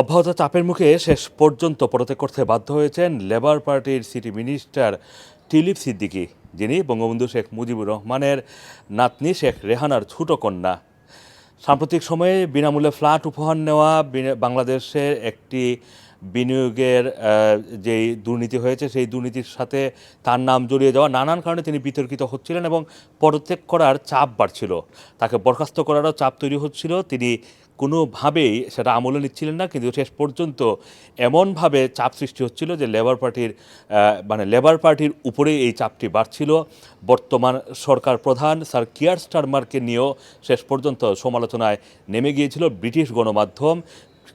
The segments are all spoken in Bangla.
অব্যাহত চাপের মুখে শেষ পর্যন্ত পদত্যাগ করতে বাধ্য হয়েছেন লেবার পার্টির সিটি মিনিস্টার টিলিপ সিদ্দিকী, যিনি বঙ্গবন্ধু শেখ মুজিবুর রহমানের নাতনি শেখ রেহানার ছোট কন্যা। সাম্প্রতিক সময়ে বিনামূল্যে ফ্ল্যাট উপহার নেওয়া বাংলাদেশের একটি বিনিয়োগের যেই দুর্নীতি হয়েছে, সেই দুর্নীতির সাথে তার নাম জড়িয়ে যাওয়া, নানান কারণে তিনি বিতর্কিত হচ্ছিলেন এবং পদত্যাগ করার চাপ বাড়ছিল। তাকে বরখাস্ত করারও চাপ তৈরি হচ্ছিল। তিনি কোনোভাবেই সেটা আমলে নিচ্ছিলেন না, কিন্তু শেষ পর্যন্ত এমনভাবে চাপ সৃষ্টি হচ্ছিল যে লেবার পার্টির মানে লেবার পার্টির উপরেই এই চাপটি বাড়ছিল। বর্তমান সরকার প্রধান স্যার কিয়ার স্টারমারকে নিয়েও শেষ পর্যন্ত সমালোচনায় নেমে গিয়েছিল ব্রিটিশ গণমাধ্যম।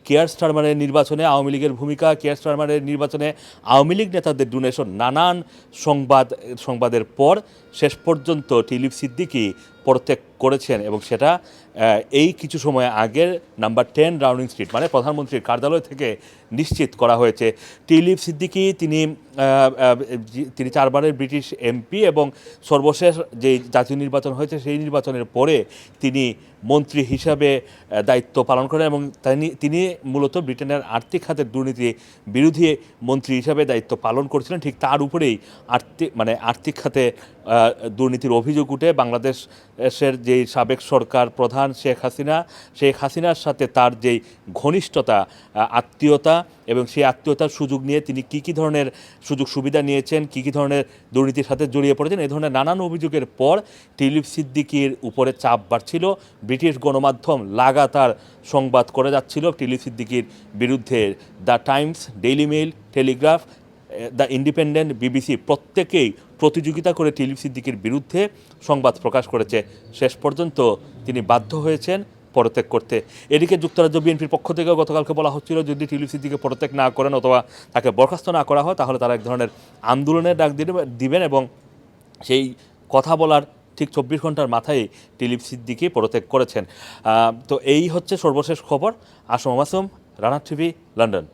কেয়ার স্টারমারের নির্বাচনে আওয়ামী লীগের ভূমিকা, কেয়ার স্টারমারের নির্বাচনে আওয়ামী লীগ নেতাদের ডোনেশন, নানান সংবাদ, সংবাদের পর শেষ পর্যন্ত টিলিপ সিদ্দিকি পদত্যাগ করেছেন এবং সেটা এই কিছু সময় আগের নাম্বার টেন রাউনিং স্ট্রিট মানে প্রধানমন্ত্রীর কার্যালয় থেকে নিশ্চিত করা হয়েছে। টিলিপ সিদ্দিকি, তিনি তিনি চারবারের ব্রিটিশ এমপি এবং সর্বশেষ যে জাতীয় নির্বাচন হয়েছে সেই নির্বাচনের পরে তিনি মন্ত্রী হিসাবে দায়িত্ব পালন করেন এবং তিনি তিনি মূলত ব্রিটেনের আর্থিক খাতের দুর্নীতি বিরোধী মন্ত্রী হিসাবে দায়িত্ব পালন করছিলেন। ঠিক তার উপরেই আর্থিক মানে আর্থিক খাতে দুর্নীতির অভিযোগ উঠে বাংলাদেশের যেই সাবেক সরকার প্রধান শেখ হাসিনা, শেখ হাসিনার সাথে তার যেই ঘনিষ্ঠতা আত্মীয়তা এবং সেই আত্মীয়তার সুযোগ নিয়ে তিনি কী কী ধরনের সুযোগ সুবিধা নিয়েছেন, কী কী ধরনের দুর্নীতির সাথে জড়িয়ে পড়েছেন এই ধরনের নানান অভিযোগের পর টিলিপ সিদ্দিকির উপরে চাপ বাড়ছিল। ব্রিটিশ গণমাধ্যম লাগাতার সংবাদ করে যাচ্ছিল টিলিপ সিদ্দিকির বিরুদ্ধে। The Times, Daily Mail, Telegraph the Independent, BBC প্রত্যেকেই প্রতিযোগিতা করে টিলিপ সিদ্দিকির বিরুদ্ধে সংবাদ প্রকাশ করেছে। শেষ পর্যন্ত তিনি বাধ্য হয়েছেন পদত্যাগ করতে। এদিকে যুক্তরাজ্য বিএনপির পক্ষ থেকেও গতকালকে বলা হচ্ছিল, যদি টিলিপ সিদ্দিকে পদত্যাগ না করেন অথবা তাকে বরখাস্ত না করা হয়, তাহলে তারা এক ধরনের আন্দোলনের ডাক দিবে- দিবেন এবং সেই কথা বলার ঠিক চব্বিশ ঘণ্টার মাথায় টিলিপ সিদ্দিকি পদত্যাগ করেছেন। তো এই হচ্ছে সর্বশেষ খবর। Assam Masum Rana TV, London.